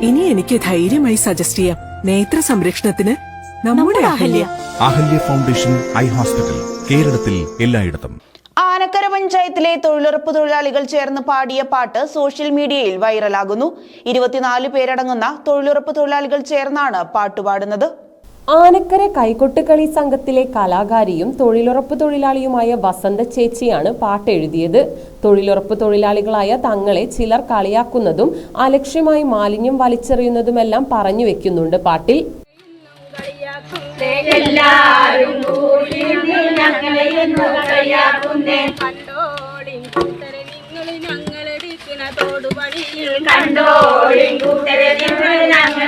ഇനി എനിക്ക് ധൈര്യമായി സജസ്റ്റ് ചെയ്യാം. നേത്ര സംരക്ഷണത്തിന് നമ്മുടെ Ahalya. Ahalya foundation eye hospital കേരളത്തിൽ എല്ലായിടത്തും. ആനക്കര പഞ്ചായത്തിലെ തൊഴിലുറപ്പ് തൊഴിലാളികൾ ചേർന്ന് പാടിയ പാട്ട് സോഷ്യൽ മീഡിയയിൽ വൈറലാകുന്നു. ഇരുപത്തിനാല് പേരടങ്ങുന്ന തൊഴിലുറപ്പ് തൊഴിലാളികൾ ചേർന്നാണ് പാട്ടുപാടുന്നത് ആനക്കര കൈകൊട്ടുകളി സംഘത്തിലെ കലാകാരിയും തൊഴിലുറപ്പ് തൊഴിലാളിയുമായ വസന്ത ചേച്ചിയാണ് പാട്ടെഴുതിയത്. തൊഴിലുറപ്പ് തൊഴിലാളികളായ തങ്ങളെ ചിലർ കളിയാക്കുന്നതും അലക്ഷ്യമായി മാലിന്യം വലിച്ചെറിയുന്നതുമെല്ലാം പറഞ്ഞു വെക്കുന്നുണ്ട് പാട്ടിൽ. കണ്ടോളി കൂട്ടരെ നിങ്ങൾ ഞങ്ങളെടുക്കണ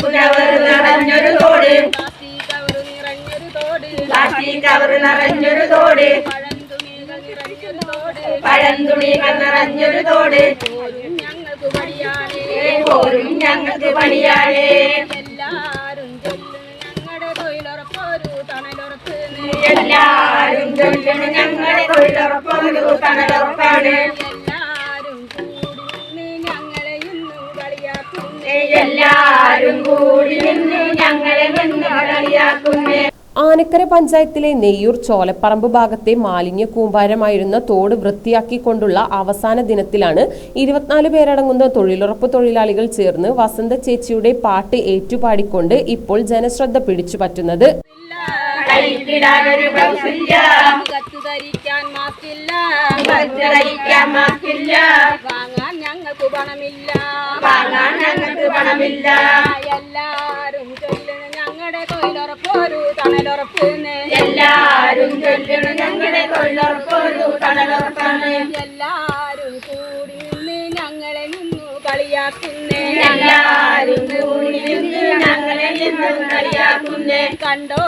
ചവറ് നിറഞ്ഞൊരു തോട്. പ്ലാസ്റ്റിക് കവറ് നിറഞ്ഞൊരു തോട്. പഴന്തുണികൾ നിറഞ്ഞൊരു തോട്. പോരും ഞങ്ങൾക്ക് പണിയാളേ. എല്ലാരും ചൊല്ലണ് ഞങ്ങളെ തൊഴിലുറപ്പൊരു തണലുറപ്പാണ്. എല്ലാരും ഞങ്ങളെ ഇന്നും എല്ലാരും കൂടി നിന്ന് ഞങ്ങളെ നിന്ന് കളിയാക്കുന്നേ ആനക്കര പഞ്ചായത്തിലെ നെയ്യൂർ ചോലപ്പറമ്പ് ഭാഗത്തെ മാലിന്യ കൂമ്പാരമായിരുന്ന തോട് വൃത്തിയാക്കിക്കൊണ്ടുള്ള അവസാന ദിനത്തിലാണ് ഇരുപത്തിനാല് പേരടങ്ങുന്ന തൊഴിലുറപ്പ് തൊഴിലാളികൾ ചേർന്ന് വസന്ത ചേച്ചിയുടെ പാട്ട് ഏറ്റുപാടിക്കൊണ്ട് ഇപ്പോൾ ജനശ്രദ്ധ പിടിച്ചു പറ്റുന്നത്. കൈക്കിടാനൊരു ബ്ലൗസില്ല കത്തു ധരിക്കാൻ മാസ്കില്ല ധരിക്കാൻ മാസ്കില്ല വാങ്ങാൻ ഞങ്ങൾക്ക് പണമില്ല. വാങ്ങാൻ ഞങ്ങൾക്ക് പണമില്ല. എല്ലാരും ചൊല്ലുന്നു ഞങ്ങളുടെ കൊയിലുറപ്പൊരു തണലുറപ്പെന്ന് എല്ലാരും ചൊല്ലുന്നു ഞങ്ങളുടെ കൊയിലുറപ്പൊരു തണലുറപ്പാണ്. എല്ലാരും കൂടി നിന്ന് ഞങ്ങളെ നിന്നു കളിയാക്കുന്നേ. എല്ലാരും കൂടി നിന്ന് ഞങ്ങളെ നിന്ന് കളിയാക്കുന്നേ. കണ്ടോ